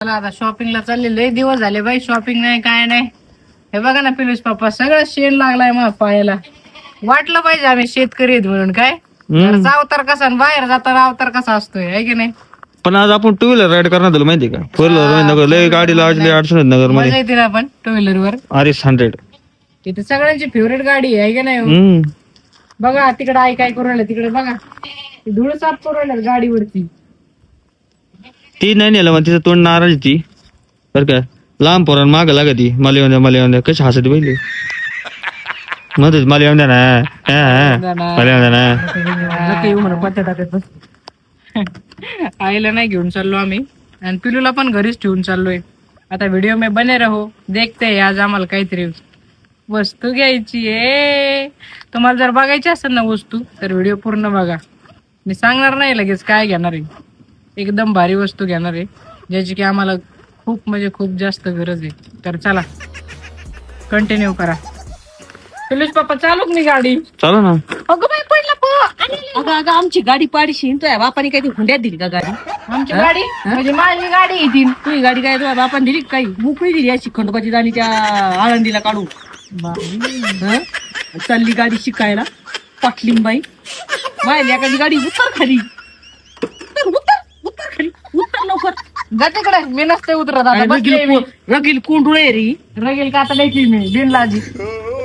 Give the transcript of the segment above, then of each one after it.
चला आता शॉपिंगला चालले. लय दिवस झाले बाई शॉपिंग नाही काय नाही. हे बघा ना पिलूस पप्पा सगळं शेण लागलाय मग पायाला. वाटलं पाहिजे आम्ही शेतकरी आहेत म्हणून काय? घरचा अवतार कसा आणि बाहेर जाताना अवतार कसा असतोय आहे की नाही? पण आज आपण टू व्हीलर राईड करणार तुला माहिती का? फोर व्हीलर नगर लय गाडीला लय अडचण आहेत नगरमध्ये येते ना आपण टू व्हीलर वर? आर एस हंड्रेड तिथे सगळ्यांची फेवरेट गाडी आहे की नाही हम्म. बघा तिकडे आई काय करू राहिलं तिकडे बघा. धूळ साफ करू राहिलं गाडीवरती. ती नाही नेलं मग तिचं तोंड नाराज ती. बर का लांब पोरान मागं लागा ती. मला येऊन द्या मला येऊन द्या कशी हसत पहिले म्हणतोच मला येऊन द्या ना? हा, हा. मला येऊन द्या ना येऊ म्हणून टाकत बस. आईला नाही घेऊन चाललो आम्ही. आणि पिलूला पण घरीच ठेवून चाललोय. आता व्हिडिओ मे बने रहो. देखते आज आम्हाला काहीतरी. वस्तू घ्यायची आहे. तुम्हाला जर बघायची असेल ना वस्तू तर व्हिडिओ पूर्ण बघा. मी सांगणार नाही लगेच काय घेणार आहे. एकदम भारी वस्तू घेणार आहे. ज्याची की आम्हाला खूप म्हणजे खूप जास्त गरज आहे. तर चला कंटिन्यू करा. पिलूस पप्पा चालूक मी गाडी? चला ना. अगं बाई पडला पो अगं अगं आमची गाडी पाडीशी तुझ्या बापाने काही ती हुंड्यात दिली का गाडी? आमची गाडी? म्हणजे माझी गाडी आहे ती. तुझी गाडी काय तुझ्या बापाने दिली का काही? मोकळी दिली अशी खंडोबाची दाणी त्या आळंदीला काढून. हं? चालली गाडी शिकायला. पाटलिंबाई माहिती एखादी गाडी उतर खाली. उतर उतर. उतर लवकर. जा तिकडे. मी नसते उतरत आता. बसले रगील मी. कों- रगील कोंडुळे रे. रगेल का आता द्यायची मी बिनलाजी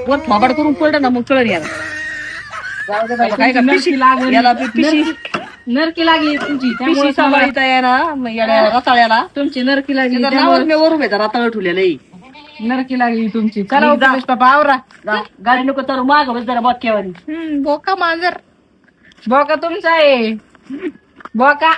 वर थोबाड करून पडलं ना मग कळण याला. काय का पिशी याला पि- पिशी नरकी लागली तुमची. त्यामुळे सांभाळीता येणार मग याला रताळ्याला. तुमची नरकी लागली. त्याचं त्यामुळे मी वरून आहे रताळ आहे. नरकी लागली तुमची. चला हो, पिलूस पप्पा आवरा. गाडी नको तर माग बस जरा बक्यावानी हम्म, बोका मांजर. बोका तुमचा आहे. बोका.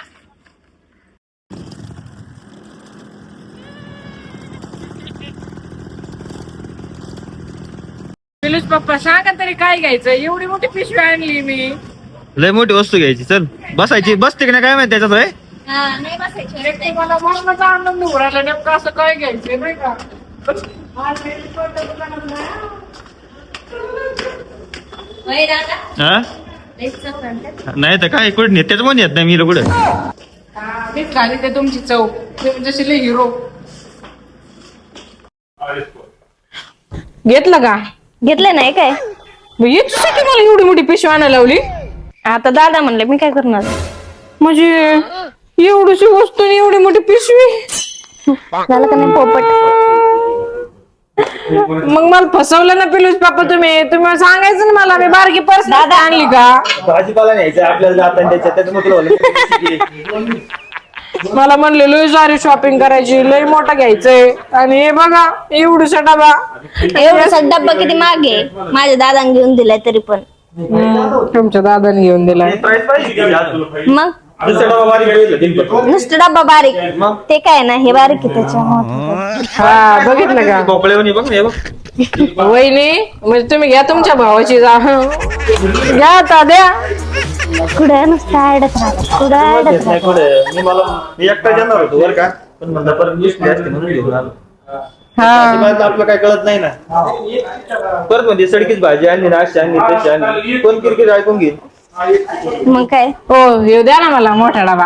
पिलूस पप्पा सांगा तरी काय घ्यायचं? एवढी मोठी पिशवी आणली मी. लय मोठी वस्तू घ्यायची चल. बसायची. बसते की नाही काय माहिती त्याच्यात होय? एक तर मला मरणाचा आनंद उरायला नेमकं असं काय घ्यायचं नाही का? आज मी कोणत्या दुकानात नाही. हा नाही तर काय कुठे नेत? त्याचं पण येत नाही मी कुठं? हा, मीच घाली ते तुमची चव. तुम्ही जशी हिरो घेतलं का? घेतले नाही काय? याच्यासाठी मला एवढी मोठी पिशवी आणायला लावली? आता दादा म्हणले मी काय करणार? म्हणजे एवढीशी वस्तू आणि एवढी मोठी पिशवी? झालं का नाही पोपट? मग मला फसवलं ना पिलूस पापा तुम्ही. तुम्ही सांगायचं ना मला मी बारकी पर्स आणली का? भाजीपाला न्यायचं आपल्याला जाताना त्याच्यात त्याच्यामुळे मला म्हणले लय सारी शॉपिंग करायची लय मोठा घ्यायचंय. आणि हे बघा एवढूसा डबा. एवढासा डब्बा किती मागे माझ्या दादाने घेऊन दिलाय तरी पण. हम्म, तुमच्या दादाने घेऊन दिलाय. मग? नुसतं डब्बा बारीक ते काय ना हे बारीक आहे त्याच्यामुळे हा बघितलं का? भोपळे बघ ना, हे बघ. वहिनी म्हणजे तुम्ही घ्या तुमच्या भावाची जा. घ्या आता द्या. कुठे नुसतं आडत राहतात. कुठं आडत नाही कुठं? मी मला मी एकटा जाणार होतो बरं का? पण म्हणलं परत दुसरी असते म्हणून घेऊन आलो. हा. आपलं काय कळत नाही ना. परत म्हणजे सडकीच भाजी आणली ना अशी आणली तशी आणली. कोण किरकिर ऐकून घेईल? मग काय? हो येऊ द्या ना मला मोठा डबा.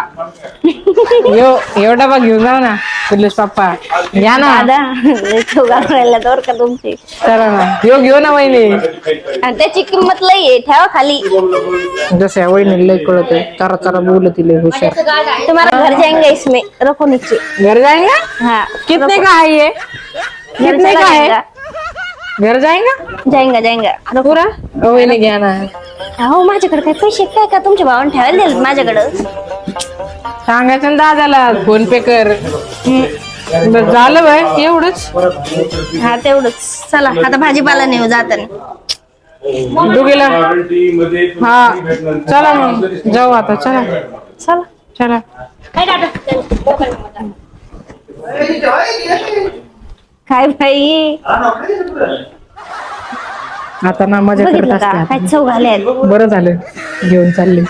यो यो डबा घेऊन जाऊ ना पिल्लूस पप्पा. घ्या ना. दादा तर का तुमची. चला ना. यो घेऊ ना वहिनी. आणि त्याची किंमत लई आहे ठेवा खाली. जसं वहिनी लय कळत आहे चरा चरा बोलत लय हुशार. तुम्हाला घर जाएंगे इसमें रखो नीचे घर जाएंगा हाँ कितने का है ये कितने का है घर जाएगा जाएंगा जाएंगा पुरा ओ, वहिनी घ्या ना. हो माझ्याकडे काय पैसे काय का तुमच्या भावाने ठेवायला दिले माझ्याकडं? सांगायचं ना दादाला फोन पे कर. बस झालं बाय एवढंच? हा तेवढंच. चला आता भाजीपाला नेऊ जाताना. दुगीला हा. चला मग जाऊ आता चला. चला. चला. काय बाई. आता ना मजा करत बघितलं असते का. काय चव बरं झालं. घेऊन चालले.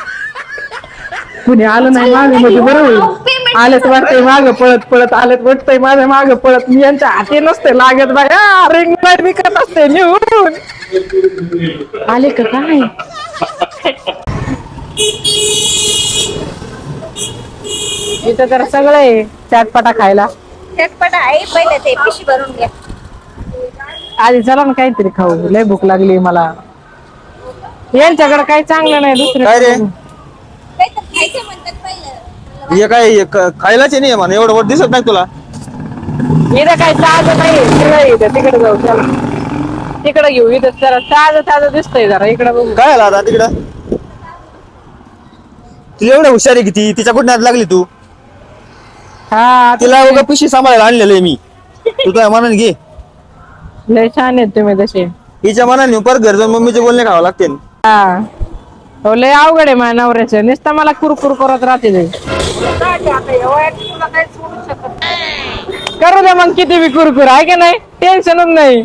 कुणी आलं नाही मागे म्हणजे बरं होईल. आलेत वाटतंय माग पळत पळत आलेत वाटतंय माझ्या माग पळत. मी यांच्या हाती नसते लागत बाय रिंग लाइट विकत असते निवडून आले का काय? इथं तर सगळं आहे चाटपाटा खायला. चटपट आहे पहिले ते पिशी भरून घ्या. आधी चला ना काहीतरी खाऊ. लय भूक लागली मला. यांच्याकडे काही चांगलं नाही दुसरं काय रे? खायचं म्हणतात पहिलं. हे काय हे खायलाच नाही म्हणा एवढं वर दिसत नाही तुला. इथं काय ताजं नाही तिकडे इथं तिकडे जाऊ चला. तिकडे घेऊ इथं जरा ताजं ताजं दिसतंय जरा इकडे बघू. काय आला आता तिकडं? तुला एवढं हुशार आहे किती तिच्या कुठं लागली तू? हा तिला उगा पिशी सांभाळायला आणलेलं आहे मी. तू तुझ्या मनाने घे. लय छान आहेत तुम्ही तसे. हिच्या मनाने परत घर जाऊन मम्मीचे बोलणे खावं लागते. हा. हो लय अवघड आहे माझ्या नवऱ्याचं. नुसतं मला कुरकुर करत राहते ते. करू द्या मग किती बी कुरकुर आहे का नाही? टेन्शनच नाही.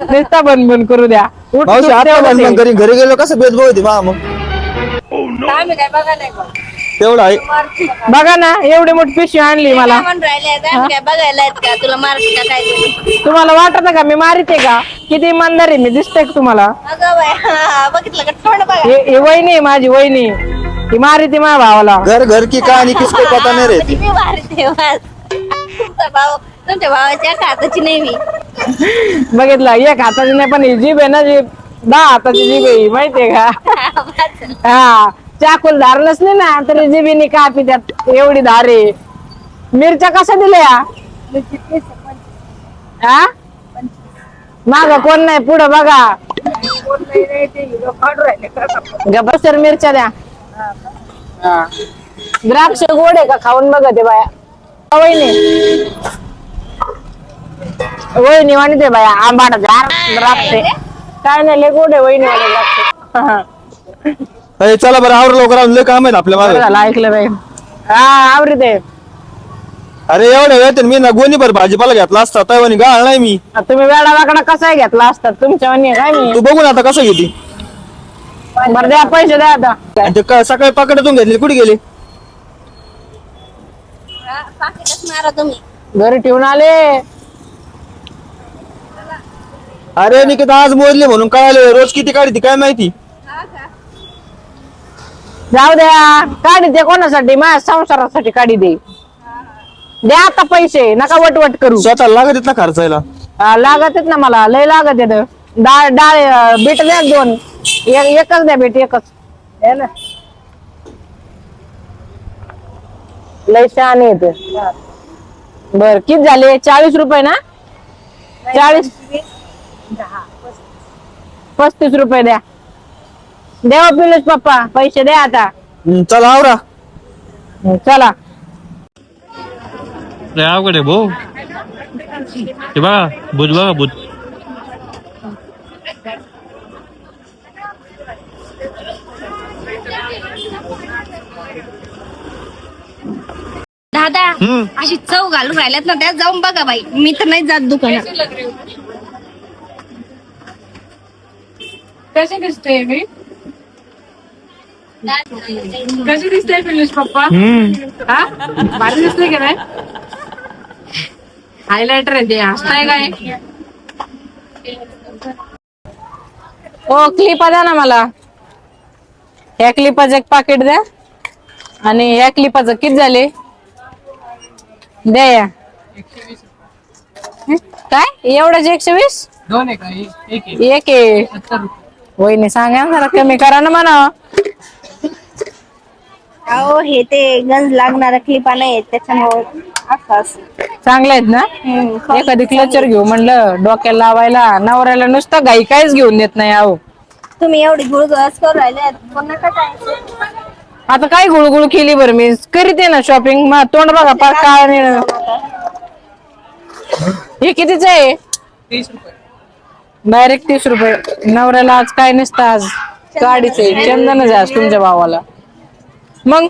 नुसता बंद बंद करू द्या. उठ- मावशी उठ आता तेवढंच भांडण आहे. घरी घरी गेलो कसं भेदभाव होती मा मग. आम्ही काय बघा नाही का? तेवढं आहे. बघा ना एवढी मोठी पिशवी आणली मला. म्हणून राहिले आम्ही काय बघायला आहेत का? तुला मार्क का काय ते? तुम्हाला वाटत का मी मारिते का? किती इमानदार आहे मी दिसते का तुम्हाला? अगं बाय हा, बघितलं का? थोडं बघा. हे हे वहिनी आहे माझी वहिनी. ती मारिते माझ्या भावाला. घर घर की कहाणी किसको पता नाही रहती मी मारते वाज. तुमचा भाऊ तुमच्या भावाच्या हाताची नाही मी. बघितलं एक हाताची नाही पण ही जीभ आहे ना जीभ दहा हाताची जीभ आहे ही, माहितीये का. हा. चाकूल धार नसली ना तरी जिबीनी कापी त्यात एवढी धार आहे. मिरच्या कशा दिल्या? हा माग कोण नाही पुढं बघा. गबसर मिरच्या द्या. द्राक्ष गोड आहे का? खाऊन बघा ते बाया. वहिनी. वहिनी वाणी ते बाया आंबाट द्राक्ष. काय नाही लय गोड आहे वहिनी द्राक्ष. अरे चला बरं आवर लवकर आवरून लय काम आहेत आपल्या बरं मागे. झालं ऐकलं बाई. हा आवरी ते अरे एवढ्या वेळात मी ना गोणी भर भाजीपाला घेतला असता तैवानी गाळ नाही मी. तुम्ही वेळा वाकडा कसा घेतला असतात तुमच्या वाणी काय मी? तू बघून आता कसं घेते? बरं द्या पैसे द्या आता. आणि ते का- सकाळी पाकडतून घेतले कुठे गेले? पाकीटच मारा तुम्ही घरी ठेवून आले. अरे निकिता आज मोजले म्हणून काय आले रोज किती काढते काय माहिती? जाऊ द्या. काढी दे कोणासाठी? माझ्या संसारासाठी काढी दे. द्या आता पैसे. नका वटवट करू. स्वतः लागत येत ना खर्चायला? लागत आहेत ना मला. लय लागत येत डाळ डाळ अं, बीट द्या दोन. एक- एकच द्या बीट एकच. ना. लय छान येते बर किती झाले? चाळीस रुपये ना? चाळीस? पस्तीस रुपये द्या. द्या पिलूस पप्पा पैसे द्या आता. हम्म, चला आवरा. चला. अवघड आहे भाऊ. ते बघा बुध बघा बुध दादा हम्म. अशी चव घालून राहिल्यात ना त्यात जाऊन बघा बाई. मी तर नाही जात दुकानात. कशी दिसते मी? कशी दिसते पिलूस पप्पा? हा? भारी दिसते का नाही? हायलायटर आहे ते हसताय काय? हो क्लिपा द्या ना मला. ह्या क्लिपाचं एक पाकिट द्या. आणि ह्या क्लिपाचं किती झाले? द्या या? काय? एवढ्याचे एकशे वीस दोन आहे का? एक आहे. वहिनी सांगा ना जरा कमी करा ना म्हणा अहो हे ते गंज लागणारा क्लिपा नाही त्याच्यामुळे असं असं. चांगले आहेत ना? एखादी क्लचर घेऊ म्हणलं डोक्याला लावायला नवऱ्याला नुसतं गाई काहीच घेऊन देत नाही अहो. तुम्ही एवढी गुळगुळच करू राहिले काय? आता काय गुळगुळ केली बरं मी? करीते ना शॉपिंग मग तोंड बघा पार काळ हे कितीच आहे? डायरेक्ट तीस रुपये. नवऱ्याला आज काय नसतं आज. गाडीचे चंदनच आहे आज तुमच्या भावाला. मग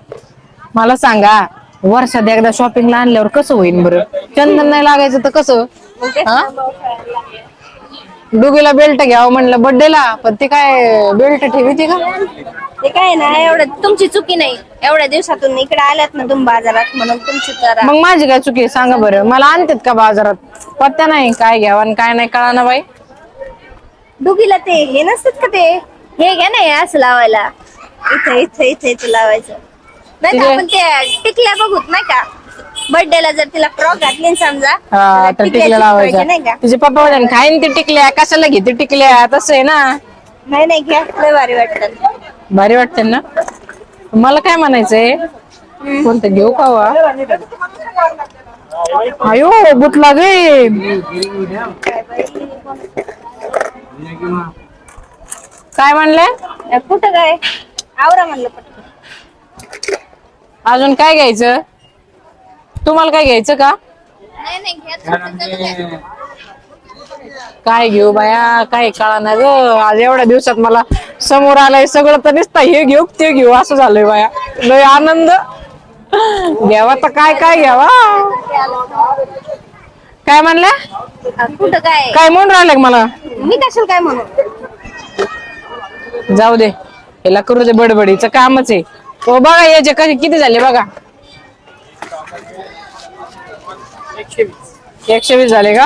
मला सांगा वर्षात एकदा शॉपिंगला आणल्यावर कसं होईल बरं? चंदन नाही लागायचं तर कसं? हा? डुगीला बेल्ट घ्यावं म्हणलं बर्थडेला पण ते काय बेल्ट ठेवते का? ते काय ना एवढं तुमची चुकी नाही. एवढ्या दिवसातून इकडे आल्यात ना तुम्ही बाजारात म्हणून तुमची जरा मग माझी काय चुकी आहे? सांगा बरं. मला आणतात का बाजारात? पत्त्या नाही काय घ्यावं आणि काय नाही कळा ना बाई. डुगीला ते हे नसतात का ते? हे घ्या ना हे असं लावायला. इथं इथं इथं इथं लावायचं. नाही का तिथे- आपण ते टिकल्या बघूत नाही का? बर्थडे ला जर तिला फ्रॉक घातली ना समजा हा तर टिकल्या टिकल्या चिटकवायच्या लावायच्या. नाही का? तिचे पप्पा म्हणे खाईन ते टिकल्या कशाला घेते टिकल्या? तसं आहे ना. नाही नाही घ्या. लय भारी वाटतात भारी वाटते ना? मला काय म्हणायचंय? कोणतं घेऊ का वा? अयो गुतला गे काय म्हणले? कुठं काय? आवरा म्हणलं पटकन. अजून काय घ्यायचं? तुम्हाला काय घ्यायचं का? नाही नाही घ्या तुमचं चालू द्या. काय घेऊ बाया? काय कळा ना ग. आज एवढ्या दिवसात मला समोर आलंय सगळं तर नुसतं हे घेऊ ते घेऊ असं झालंय बाया. लय आनंद. घ्यावा तर काय काय घ्यावा? काय म्हणल्या अ, कुठं काय? काय म्हणून राहिलं का मला? मी कशाला काय म्हणू? जाऊ दे. याला करू दे बडबडीचं कामच आहे. हो बघा याचे कसे किती झाले बघा. एकशे वीस झाले का?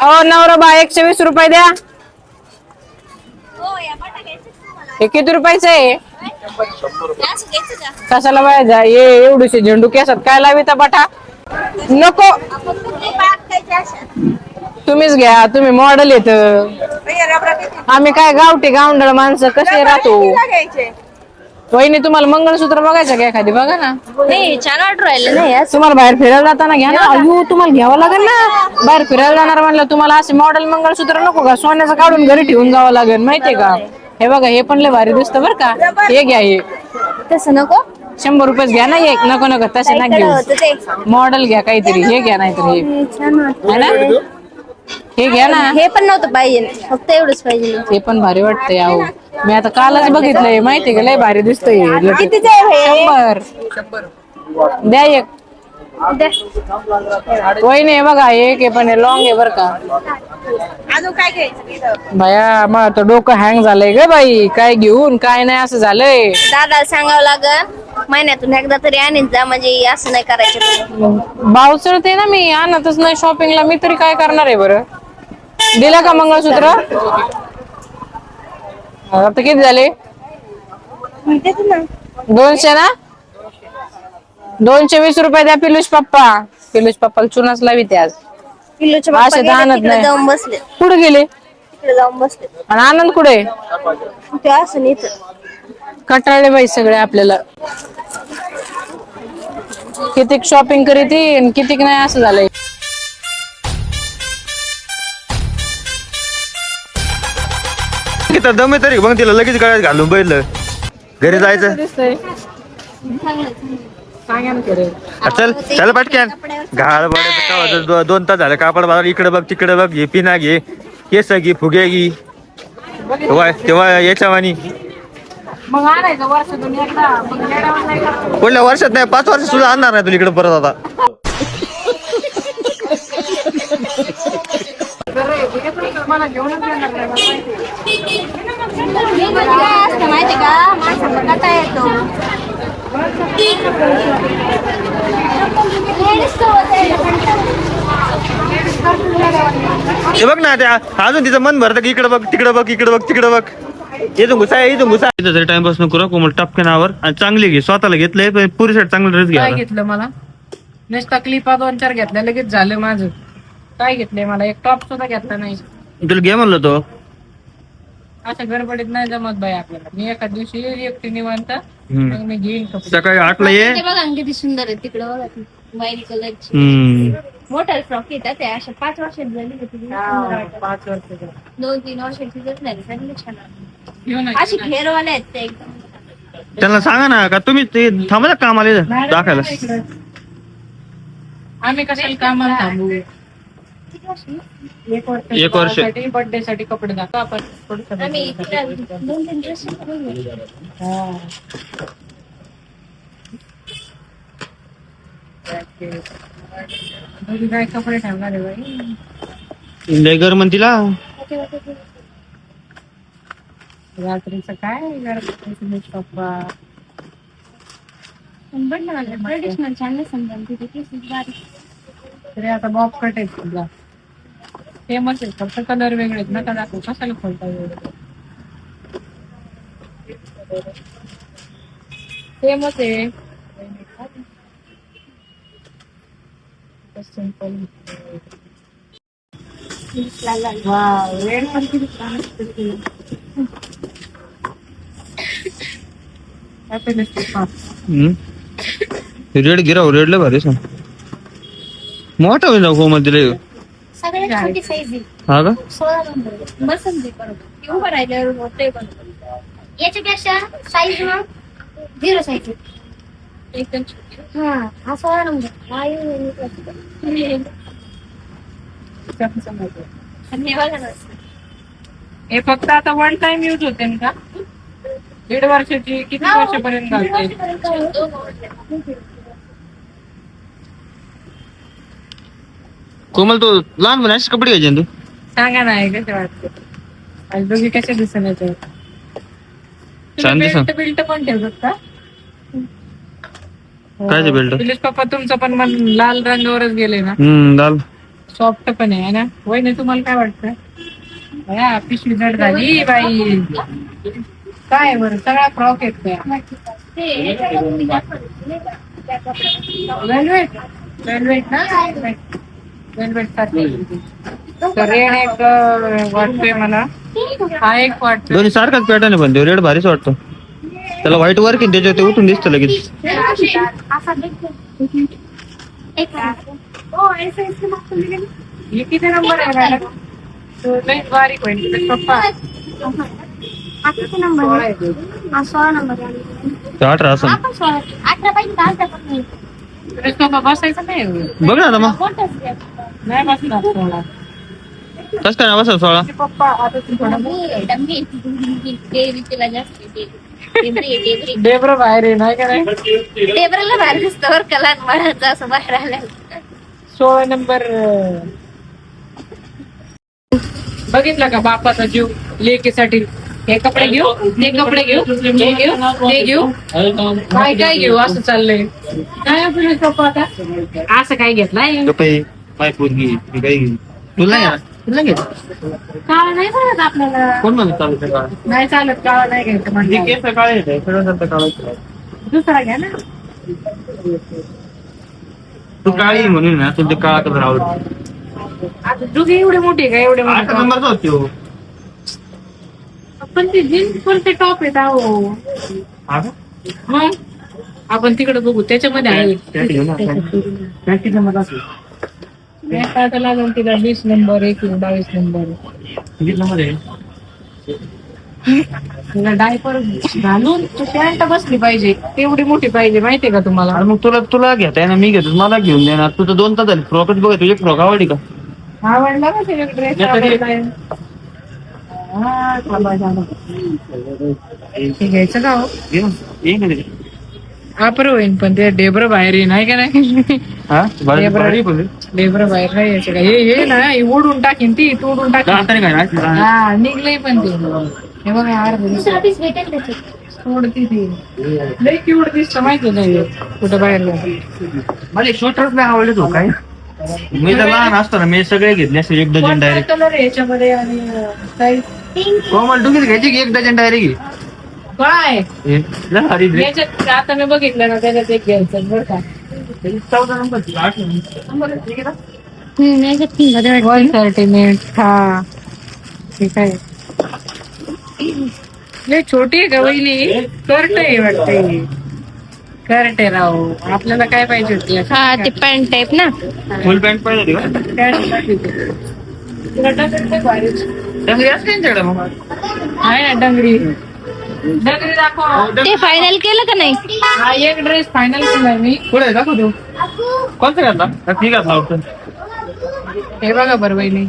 अहो नवरा बा एकशे वीस रुपये द्या. हो हे किती रुपयाचं आहे? कशाला बाया ये एवढीशी झेंडू केसात काय लाविता बटा? नको. तुम्हीच घ्या तुम्ही मॉडेल येत आम्ही काय गावठी गावंडळ माणसं कसे राहतो? वहिनी तुम्हाला मंगळसूत्र बघायचं का एखादी? बघा ना. नाही छान वाटू राहिलं नाही असं तुम्हाला बाहेर फिरायला जाताना घ्या ना. अयो तुम्हाला घ्यावं लागेल ना. बाहेर फिरायला जाणार म्हणलं तुम्हाला असे मॉडेल मंगळसूत्र नको का? सोन्याचं काढून घरी ठेवून जावं लागेल माहितीये का? हे बघा हे पण लय भारी दिसतं बरं का. हे घ्या हे. तसं नको? शंभर रुपयेच घ्या ना एक. नको नको तसे ना घेऊ. होतं ते. मॉडेल घ्या काहीतरी. हे घ्या नाहीतर हे. छान वाटत. है ना? हे घ्या ना. हे पण नव्हतं पाहिजे. फक्त एवढंच पाहिजे ते पण भारी वाटतंय अहो. मी आता कालच बघितलंय. माहितीये का? लय भारी दिसतंय हे. लटक. कितीचं आहे हे? शंभर. द्या एक. द्या. वहिनी हे बघा एक आहे पण लॉंग आहे बर का. अजून काय घ्यायचं मग आता डोकं हँग झालंय ग बाई. काय घेऊन काय नाही असं झालंय. दादाला सांगावं लागल महिन्यातून एकदा तरी आणीन जा म्हणजे असं नाही करायचं. बावचळ ते ना मी. आणतच नाही शॉपिंगला मी तरी काय करणार आहे बरं? दिला का मंगळसूत्र? आता किती झाले? दोनशे ना? दोनशे वीस रुपये द्या पिलुष पप्पा. पिलुष पप्पाला चुनाच लावी ते आज. असे तर आणत नाही. बसले. कुठे गेले? तिकडे जाऊन बसले. आणि आनंद कुठे? ते असं नाही कटाळले बाई सगळे आपल्याला. कितीक शॉपिंग करीत आणि कितीक नाही असं झालंय. किती दम तरी मग तिला लगेच गळ्यात घालून बैल घरी जायचं? हा, चल चल पटक्यान बरं, होतं, दो- दोन तास झाले कापड बाजार इकडे बघ तिकडे बघ घे पिना घे केस घे फुगे घे. तेव्हा तेव्हा याच्या वाणी मग आणायचं वर्षातून एकदा. मग येड्यावानी नाही करायचं. पुढल्या वर्षात नाही पाच वर्ष सुद्धा आणणार नाही तुला इकडे परत आता. मला घेऊनच येणार नाही, मला माहिती आहे. काय असतं माहिती का माणसाचा कटा येतो हे बघ ना त्या अजून तिचं मन भरतं की इकडे बघ तिकडे बघ इकडे बघ तिकडे बघ. इथून घुसा इथून घुसा. इथं तरी टाइमपास नको करा कोमल टपक्यानावर आणि चांगली घे स्वतःला घेतलंय पण पुरी साठी चांगला ड्रेस काय घ्या घेतलं मला? नुसता क्लिपा दोन चार घेतल्या लगेच झालं माझं. काय घेतलंय मला? एक टॉप सुद्धा घेतला नाही. तुला घे म्हणलं तो. अशा गडबडीत नाही जमत बाई आपल्याला. मी एका दिवशी येईल एकटी निवांत हम्म. मग मी घेईन कपडे. सकाळी आठला ये. ते बघा ना किती सुंदर आहे तिकडे बघा ती वाईट कलरची. हम्म. मोठा फ्रॉक येतात अशा पाच वर्षात झाली होती. ती. सुंदर वाटतात. पाच वर्ष दोन तीन वर्षाची जर नाही चांगली छान वाटतात. घेऊन अशी घेरवाले आहेत ते एकदम. त्यांना सांगा ना का तुम्ही ते थांबा ना कामाला दाखवायला. आम्ही कशाला कामाला थांबू? एक वर्ष. बर्थडे साठी कपडे दाखव. आपण तिला हा. काय कपडे ठेवणार आहे बाई? लय घर म्हणतीला रात्रीचं काय? पप्पा ट्रेडिशनल छान नाही समजा तिथे केसेस बारीक. तरी आता बॉब कट आहे तुझा फेमस आहे फक्त कलर वेगळे आहेत नका दाखवू कशाला खोलता वेगळे फेमस आहे रेड गिराव रेडला भारी सांग मोठा होईल राव कोमल तिला ह्यो. सगळ्यात छोटी साईज आहे? हा का? सोळा नंबर बसन ते बरोबर उभं राहिल्यावर याच्यापेक्षा साईज मग झिरो साईज एकदम छोटी हा हा सोळा नंबर हा येऊन आणि हे बघा ना हे फक्त आता वन टाइम यूज होते ना का? दीड वर्षाची किती वर्षापर्यंत घालते? कोमल तो लहान पण कपडे घ्यायचे ना तू? सांगा ना कसे वाटते? आणि दोघी कसे दिसून याच्यावर छान. बेल्ट बिल्ट पण ठेवतात का belt? पिलिश पप्पा तुमचं पण मन लाल रंगावरच गेले ना. हम्म दाल सॉफ्ट पण आहे है ना? वय तुम्हाला काय वाटतं? बया, पिशवी जड झाली बाई. काय बरं? सगळा फ्रॉक येत वेलवेट वेलवेट ना? तर रेड एक अं, वाटतोय मला. हा एक वाटतोय. दोन्ही सारखाच पॅटर्न आहे पण रेड भारीच वाटतो. त्याला व्हाईट वर्क आहे त्याच्यावर ते उठून दिसतं लगेच. हे किती नंबर आहे मॅडम तो लई बारीक होईल पिलिश पप्पा सोळा आहे. तो. सोळा नंबर ते अठरा असं अठरा पाहिजे का अठरा पण नाही पिलिश पप्पा बसायचं नाही. बघ ना आता मग. मोठाच घ्या. नाही बसणार सोळा कसं काय बसा सोळा पप्पा आता. डेबरी बाहेर आहे नाही का नाही? डेबरीला बाहेर दिसतं बरं का लहान बाळाचं असं बाहेर सोळा नंबर बघितलं का बापाचा जीव? लेकीसाठी. हे कपडे घेऊ? ते कपडे घेऊ? हे घेऊ? ते घेऊ? काय काय घेऊ? असं चाललंय. काय आपलं पप्पा आता? असं काय घेतलंय? माय पोरगी मी काही घेईन तुला नाही तुला घे काळ नाही बघत आपल्याला कोण म्हणत चालू? नाही चालत काळा नाही घ्यायचं म्हणजे केस काळे येते सगळं चालतं काळं. दुसरा घ्या ना तू काळी आहे म्हणून ना तुला ते काळा कलर आवडतो आता दुगी एवढी मोठी आहे का एवढे आठ मोठे नंबरचा होती हो पण ते जीन्स पण ते टॉप येत हा का? मग आपण तिकडे बघू त्याच्यामध्ये आहे किती नंबरचा असेल? पॅन्ट आता लागेल तिला वीस नंबर एकवीस बावीस नंबर किती नंबर आहे तिला डायपर घालून तू पॅन्ट बसली पाहिजे. तेवढी मोठी पाहिजे माहितीये का तुम्हाला? मग तुला तुला घेता ना मी घेतो मला घेऊन देणार. तुझं दोन तास झाले फ्रॉकच बघा तुझी फ्रॉक आवडली का? आवडला का ड्रेस घ्यायचं का हो? घे वापर होईन पण ते डेबर बाहेर येईन आहे का नाही? हा? भारी- हे बरं. भारी बोलली. डेबर बाहेर नाही यायचं का? हे हे ना हे ओढून टाकीन ती तोडून टाकीन. काय? हा निघलंय पण ते. हे बघा अर्ध दुसरा पीस भेटेल त्याच्यात. सोडती ती. लई क्यूट दिसतं माहिती नाही कुठं बाहेर. मला एक स्वेटरच नाही आवडले तो काय? मी तर लहान असताना मी सगळे घेतले असे एक डझन कोणता डायरेक्ट कलर आहे याच्यामध्ये आणि कोमल तू किती घ्यायची की एक डझन डायरेक्ट याच्यात आता मी बघितलं ना त्याच्यात एक घ्यायचं बरं का. चौदा आठ नंबर. वन थर्टी मिनिट हा. ठीक आहे छोटी आहे का वहिनी? कर्ट आहे वाटते. कर्ट आहे राव. आपल्याला काय पाहिजे होती? हा ते पॅन्ट टाईप ना. फुल पॅन्ट पाहिजे होती डंगरी मग आहे ना डंगरी. डंगरी दाखव. ते फायनल केलं का नाही? हा एक ड्रेस फायनल केलाय मी. पुढे आहे, दाखव तू कोणता घातला का ठीक आहे आवडतं हे बघा बरं वहिनी.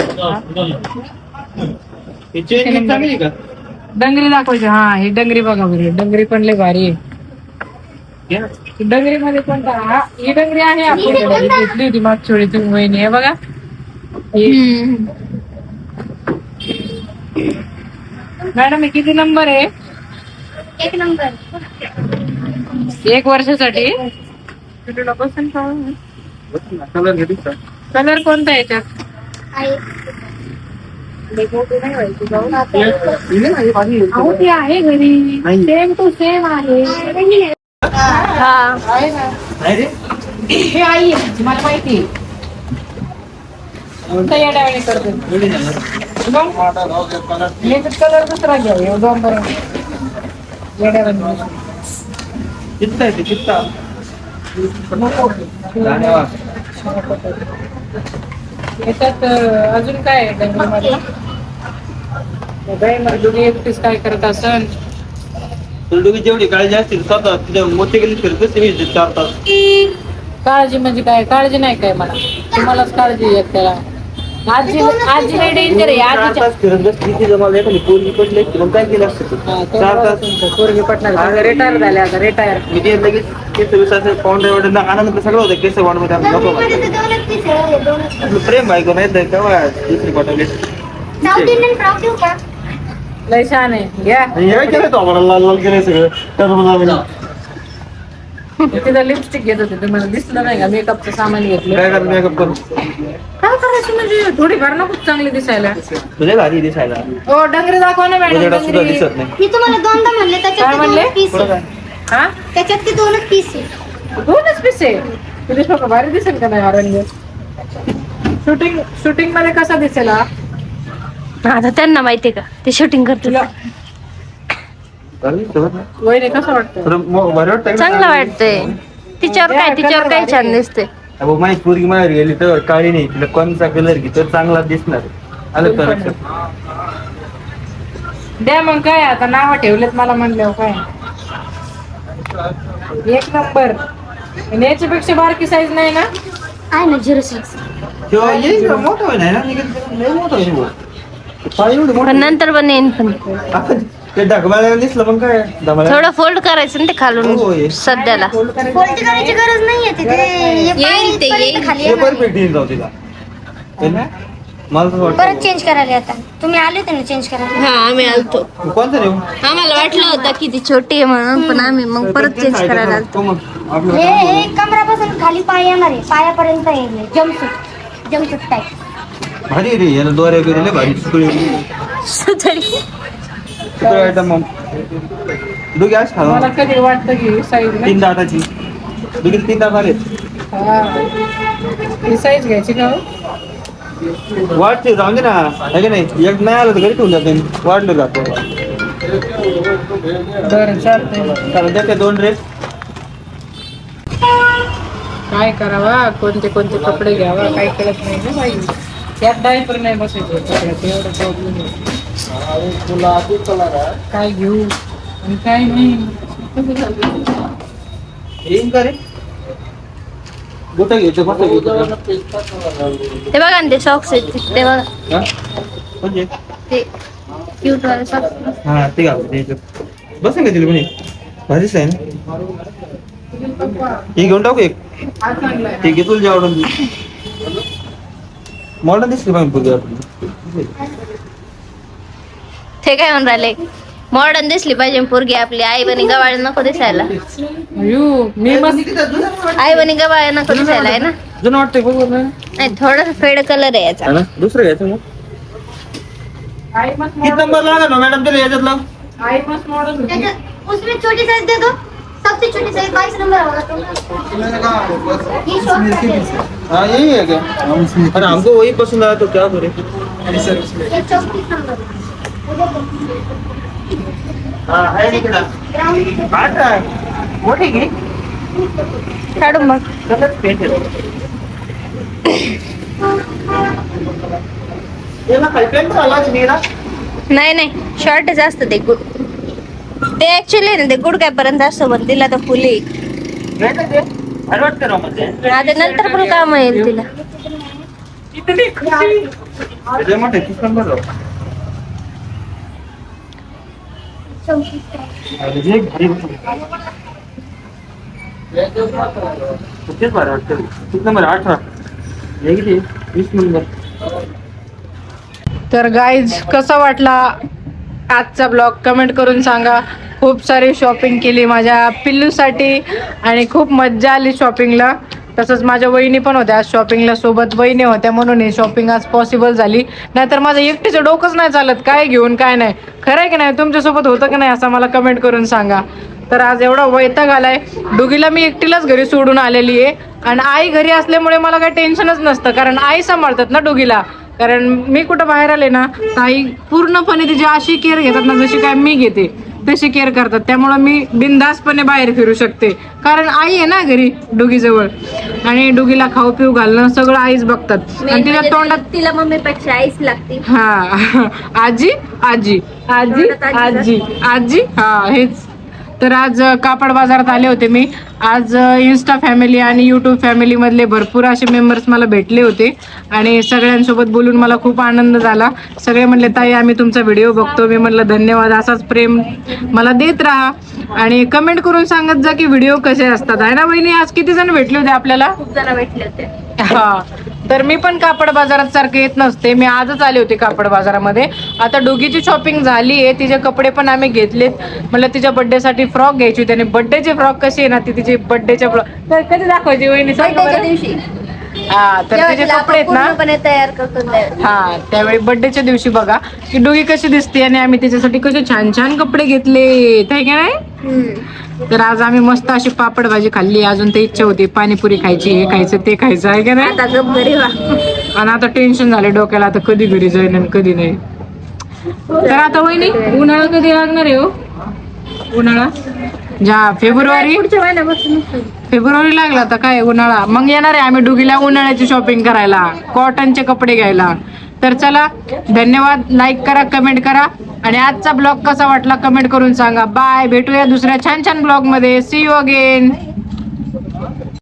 ही चेन चांगली आहे का? डंगरी दाखवायची. हा ही डंगरी बघा बरं. डंगरी पण लय भारी आहे. घे ना. डंगरी मध्ये पण हा, ही डंगरी आहे आपल्याकडे. ही घेतली होती मागच्या वेळी तुम्ही वहिनी. हे बघा. ही- मॅडम हे किती नंबर आहे? एक नंबर. एक वर्षासाठी? तुला? कलर घेतली कलर कोणता आहे याच्यात? आहे घरी. सेम टू सेम आहे हा आहे. ना नाही. रे. हे आई मला माहिती करते. कलर दुसरा घ्या हे दोन चित्ता आहे ते, अं, अजून काय आहे मग एकटीच काय करत असन? तुला जेवढी काळजी असते स्वतः तुझ्या मोठे गेली फिरत मी चार तास काळजी म्हणजे काय? काळजी नाही काय मला? तुम्हालाच काळजी आहे त्याला. आजी आजी लय डेंजर आहे चार आजीच्या तास फिरत बसली किती जमाला एखादी पोरगी पडली असती, मग काय केलं असतं तू? चार तास पोरगी पटणार रिटायर झाले आता रिटायर मी ते लगेच केस विसाचे पाऊंड एवढं आनंद सगळं होतं केस नको. आपलं प्रेम बायको नाही तर केव्हा दुसरी पाठवली लय छान आहे. घ्या. हे काय केलं तो? आम्हाला लाल लाल केलं सगळं. टरबुजामध्ये. तिथं लिपस्टिक घेत होते तुम्हाला दिसलं नाही का? मेकअपचं सामान घेतलं. काय मेकअप करून काय करायचं म्हणजे थोडी फार नको चांगली दिसायला. तुझ्या भारी दिसायला. ओ डंगरे दाखवा ना मॅडम तुझ्याकडे सुद्धा डंगरी. दिसत नाही. मी तुम्हाला दोनदा म्हणले काय त्याच्यात म्हणले? पीस आहे. काय? हा? त्याच्यात ते दोनच पीस आहे. दोनच पीस आहे? तुझे भारी दिसेल का नाही ऑरेंज शूटिंग शूटिंगमध्ये कसा दिसेल हा? आता त्यांना माहितीये का? ते शूटिंग करतील तुला. वहिनी कसं वाटतं का? चांगलं वाटतंय. तिच्यावर काय तिच्यावर काय छान दिसते अहो माझी पोरगी माहेर गेली तर काळी नाही. तिला कोणचा कलर घे तर चांगला दिसणार. आलं तर. द्या. मग काय आता नाव ठेवलेत मला म्हणल्यावर काय? एक नंबर. आणि याच्यापेक्षा बारकी साईज नाही ना? आहे ना झिरो सिक्स तेव्हा येईल ना, मोठं होईल ना निघत लय मोठं होईल. बुवा. पाय एवढं पण मोठं नंतर पण येईन पण. आपण ते दिसलं मग काय? थोडं फोल्ड करायचं ना ते हो, खालून ये. सध्याला. फोल्ड करायची गरज नाहीये तिथे. हे पाय येईल ते, येईल. खाली हे येणार. आहे. परफेक्ट येईल जाऊ तिला. है ना? मला तर परत वाटतं चेंज करायला आता. तुम्ही आले होते ना चेंज करायला? हा आम्ही आलतो. कोणतं देऊ आम्हाला वाटलं होतं की ती छोटी आहे म्हणून पण आम्ही मग परत चेंज करायला आलतो. आपलं हे हे कमरापासून खाली पाय येणार आहे. पायापर्यंत येईल. जमसूट जमसूट टाईप भारी रे याला दोऱ्या बिऱ्या लय भारी. सुकळी तरी सुकळी आयटम मग? दोघे आज खा मला कधी वाटतं की साईज तीन दाताची. दोघी तीन दात आले ही. साईज घ्यायची का हो? वाटते जाऊ दे ना. है की नाही एक नाही आलं तर घरी ठेवून जाते. वाढलं जातं. बरं चालतंय. कारण त्या दोन ड्रेस काय करावा? कोणते कोणते कपडे घ्यावा? काही कळत नाही ना बाई. त्यात डायपर नाही बसायचं. कपड्यात एवढं प्रॉब्लेम काय घेऊ? आणि काय नाही? येईन का रे? गोटं घ्यायचं फक्त घ्यायचं ते बघा ना ते सॉक्स आहेत ते- ते बघा. हा? म्हणजे ते क्यूट वाले सॉक्स हा ते घालतो ते याच्यात. बसेल का तिला म्हणे भारीच आहे ना? हे घेऊन टाकू एक. ते घे तुला जे आवडून मॉडर्न दिसली पाहिजे पूर्वी आपली. ते काय म्हणून राहिले? मॉडर्न दिसली पाहिजे पोरगी आपली. आई बनी गवाळ नको दिसायला. अयो मी मस्त आई बनी गवाळ नको दिसायला आहे ना? जुनं वाटतंय बरोबर नाही नाही थोडस फेड कलर आहे याचा. हा ना? दुसरं घ्यायचं मग. आई मस्त किती नंबर लागेल ना मॅडम त्याला याच्यात लाव आई मस्त मॉडल होती. त्याच्यात उसमें छोटी साइज दे दो सबसे छोटी साइज बाईस नंबर होगा ये शॉर्ट साइज है हाँ यही है क्या अरे हमको वही पसंद आया तो क्या करें? ये नंबर मोठी घे काढून मग नाही नाही. शॉर्टच असतं ते गुड ते ऍक्च्युली ना ते गुड काय पर्यंत असतं पण तिला तर फुली नाही का ते अरे वाटतं ना म्हणजे आता नंतर पण काम येईल तिला. इतनी खुशी किती नंबर जाऊ तेच भारी वाटतं किती नंबर अठरा हे किती वीस नंबर तर गाईज कसा वाटला आजचा ब्लॉग कमेंट करून सांगा. खूप सारी शॉपिंग केली माझ्या पिल्लूसाठी आणि खूप मज्जा आली शॉपिंगला तसंच माझ्या वहिनी पण होत्या. आज शॉपिंगला सोबत वहिनी होत्या म्हणून शॉपिंग आज पॉसिबल झाली. नाहीतर माझं एकटीचं डोकंच नाही चालत. काय घेऊन काय नाही. खरं आहे की नाही? तुमच्यासोबत होतं की नाही असं मला कमेंट करून सांगा. तर आज एवढा वैताग आलाय. डुगीला मी एकटीलाच घरी सोडून आलेली आहे. आणि आई घरी असल्यामुळे मला काही टेन्शनच नसतं. कारण आई सांभाळतात ना डुगीला कारण मी कुठं बाहेर आले ना तर आई पूर्णपणे तिची अशी केअर घेतात ना जशी काय मी घेते. तशी केअर करतात. त्यामुळं मी बिनधास्तपणे बाहेर फिरू शकते. कारण आई आहे ना घरी डुगीजवळ. आणि डुगीला खाऊ पिऊ घालणं सगळं आईच बघतात. आणि तिच्या म्हणजे तोंडात तिला- तिला मम्मीपेक्षा आईच लागते. हा. आजी आजी. आजी आजी आजी. हा हेच. तर आज कापड बाजारात आले होते मी. आज इन्स्टा फॅमिली आणि यूट्यूब फॅमिली मधले भरपूर असे मेंबर्स मला भेटले होते. आणि सगळ्यांसोबत बोलून मला खूप आनंद झाला. सगळे म्हणले ताई आम्ही तुमचा व्हिडिओ बघतो. मी म्हणलं धन्यवाद असाच प्रेम मला देत राहा. आणि कमेंट करून सांगत जा की व्हिडिओ कसे असतात. आहे ना बहिणी आज किती जण भेटले होते आपल्याला? खूप जण भेटले होते. हा. तर मी पण कापड बाजारात सारखे येत नसते. मी आजच आले होते कापड बाजारामध्ये. आता डोगीची शॉपिंग झाली आहे. तिचे कपडे पण आम्ही घेतलेत. म्हणलं तिच्या birthday साठी फ्रॉक घ्यायची होती आणि बर्थडेची फ्रॉक कशी आहे ना ती तिची बर्थडेच्या कधी दाखवायची वहिनी? सांग. दिवशी. हा तर तेव्हा तिचे तिला कपडे आहेत आपण ना? पूर्णपणे तयार करतो त्यावेळी. हा त्यावेळी बर्थडेच्या दिवशी बघा की डोगी कशी दिसते आणि आम्ही तिच्यासाठी कसे छान छान कपडे घेतले आहे का नाही. तर आज आम्ही मस्त अशी पापड भाजी खाल्ली अजून ते इच्छा होती पाणीपुरी खायची हे खायचं ते खायचं आहे का नाही? आणि आता टेन्शन झाले डोक्याला आता कधी घरी जाईन आणि कधी नाही. तर आता वहिनी उन्हाळा कधी लागणार आहे हो? उन्हाळा? ज्या फेब्रुवारी पुढच्या महिन्यापासून नसेल. फेब्रुवारी लागला आता काय उन्हाळा? मग येणार आहे आम्ही डुगीला उन्हाळ्याची शॉपिंग करायला कॉटनचे कपडे घ्यायला. तर चला धन्यवाद. लाईक करा कमेंट करा. आणि आजचा ब्लॉग कसा वाटला कमेंट करून सांगा. बाय भेटूया दुसऱ्या छान छान ब्लॉगमध्ये. C you again